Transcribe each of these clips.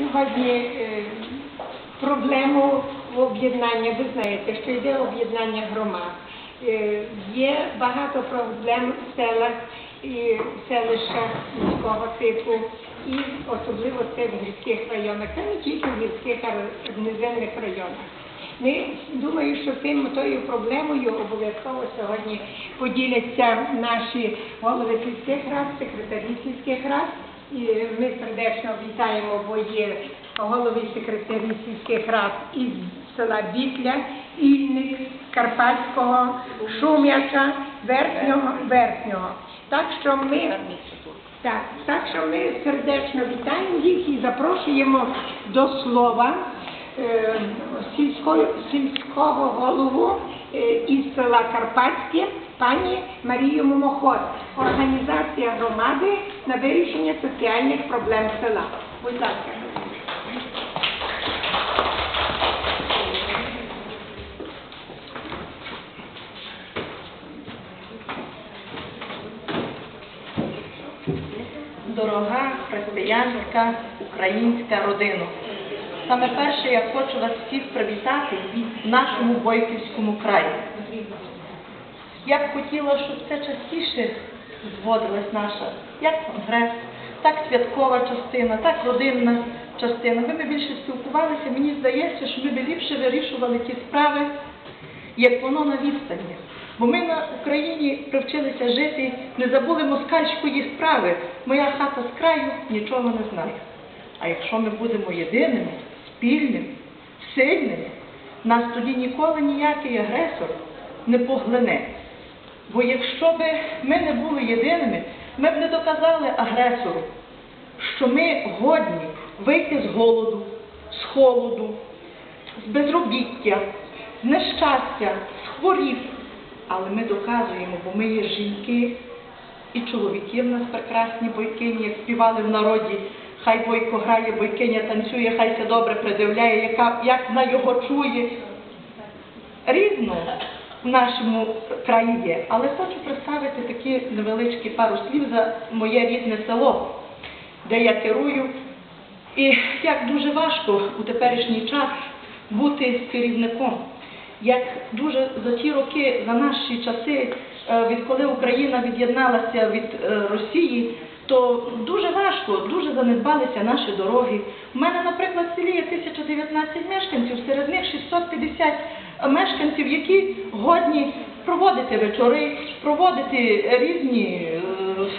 сьогодні е, проблему об'єднання. Ви знаєте, що йде об'єднання громад. Е, Є багато проблем в селах і селищах міського типу, і особливо це в гірських районах, та не тільки в гірських, а в низинних районах. Ми думаю, що тим тою проблемою обов'язково сьогодні поділяться наші голови сільських рад, секретарі сільських рад. І ми сердечно вітаємо, бо є голови секретарів секретарі сільських рад із села Бітля, Ільник, Карпатського, Шум'яча, Верхнього, Верхнього. Так що ми так, так що ми сердечно вітаємо їх і запрошуємо до слова е, сільського, сільського голову е, із села Карпатське пані Марію Момоход, організація громади на вирішення соціальних проблем села. Будь ласка. Дорога християнська українська родина. Саме перше я хочу вас всіх привітати в нашому Бойківському краї. Я б хотіла, щоб це частіше зводилась наша як конгрес, так святкова частина, так родинна частина. Ми б більше спілкувалися, мені здається, що ми б ліпше вирішували ті справи, як воно на відстані. Бо ми на Україні привчилися жити, не забули москальської справи. Моя хата з краю нічого не знає. А якщо ми будемо єдиними, спільними, сильними, нас тоді ніколи ніякий агресор не поглине. Бо якщо б ми не були єдиними, ми б не доказали агресору, що ми годні вийти з голоду, з холоду, з безробіття, з нещастя, з хворіб. Але ми доказуємо, бо ми є жінки, і чоловіки в нас прекрасні бойкині, як співали в народі. Хай бойко грає, бойкиня танцює, хай се добре придивляє, яка, як вона його чує. Різно в нашому краї є, але хочу представити такі невеличкі пару слів за моє рідне село, де я керую. І як дуже важко у теперішній час бути керівником. Як дуже за ті роки, за наші часи, е, відколи Україна від'єдналася від е, Росії, то дуже важко, дуже занедбалися наші дороги. У мене, наприклад, в селі є 1019 мешканців, серед них 650 мешканців, які годні проводити вечори, проводити різні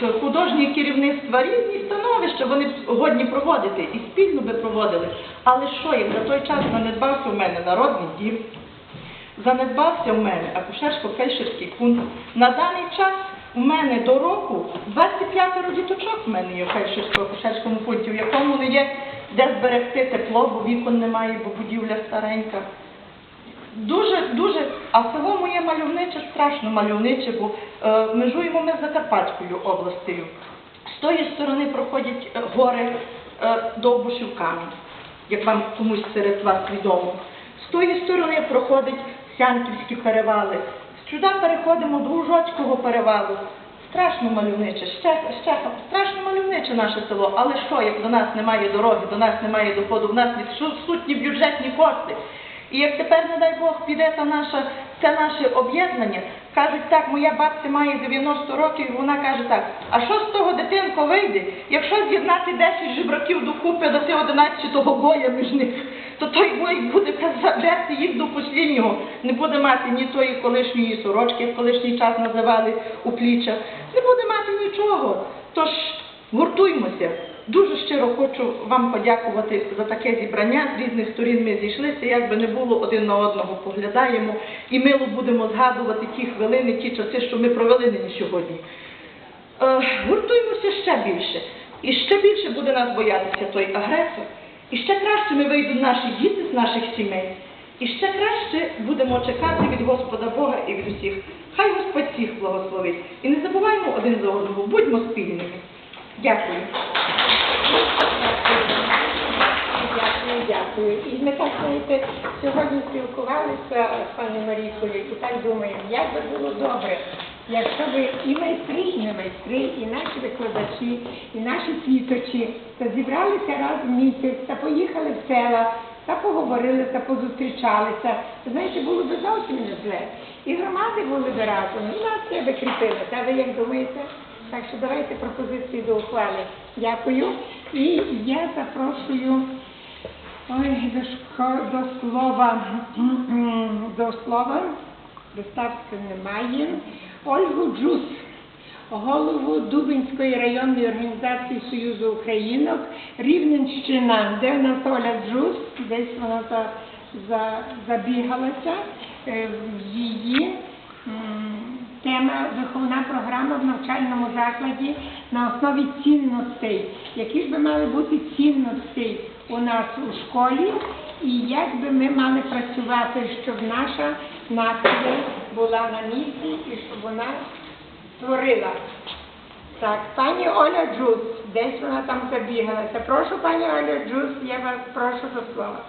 е, художні керівництва, різні становища вони годні проводити і спільно би проводили. Але що, як за той час занедбався в мене народний дім, занедбався в мене акушерсько-фельдшерський пункт. На даний час у мене до року 25 діточок в мене є в фельдшерсько-акушерському пункті, в якому не є де зберегти тепло, бо вікон немає, бо будівля старенька. Дуже, дуже, а село моє мальовниче, страшно мальовниче, бо е, межуємо ми з Закарпатською областю. З тої сторони проходять е, гори е, Довбушів камінь, як вам комусь серед вас відомо. З тої сторони проходять Сянківські перевали. Сюди переходимо до Ужоцького перевалу. Страшно мальовниче, ще, ще страшно мальовниче наше село. Але що, як до нас немає дороги, до нас немає доходу, в нас відсутні бюджетні кошти. І як тепер, не дай Бог, піде та наша, це наше об'єднання, кажуть так, моя бабця має 90 років, і вона каже так, а що з того дитинко вийде, якщо з'єднати 10 жебраків докупи, дати 11-го боя між них, то той бой буде жерти їх до посліднього, не буде мати ні тої колишньої сорочки, як колишній час називали у плічах, не буде мати нічого. Тож гуртуймося. Дуже щиро хочу вам подякувати за таке зібрання. З різних сторін ми зійшлися, як би не було один на одного поглядаємо і мило будемо згадувати ті хвилини, ті часи, що ми провели нині сьогодні. Е, гуртуймося ще більше. І ще більше буде нас боятися той агресор. І ще краще ми вийдуть наші діти з наших сімей. І ще краще будемо чекати від Господа Бога і від усіх. Хай Господь всіх благословить. І не забуваймо один за одного, будьмо спільними. Дякую. Дякую, дякую. І ми так знаєте, сьогодні спілкувалися з пані Марійкою і так думаємо, як би було добре Якщо ви і майстри, і не майстри, і наші викладачі, і наші світочі, та зібралися раз в місяць, та поїхали в села, та поговорили, та позустрічалися, то знаєте, було б зовсім не зле. І громади були б разом, і нація би кріпилася. А ви як думаєте? Так що давайте пропозиції до ухвали. Дякую. І я запрошую ой, до слова, до слова, Доставки немає. Ольгу Джус, голову Дубинської районної організації Союзу Українок, Рівненщина, де в нас Оля Джус, десь вона за, за, забігалася, Е, її тема виховна програма в навчальному закладі на основі цінностей. Які ж би мали бути цінності у нас у школі, і як би ми мали працювати, щоб наша нація була на місці і щоб вона створила. Так, пані Оля Джус, десь вона там забігалася. Прошу, пані Оля Джус, я вас прошу до слова.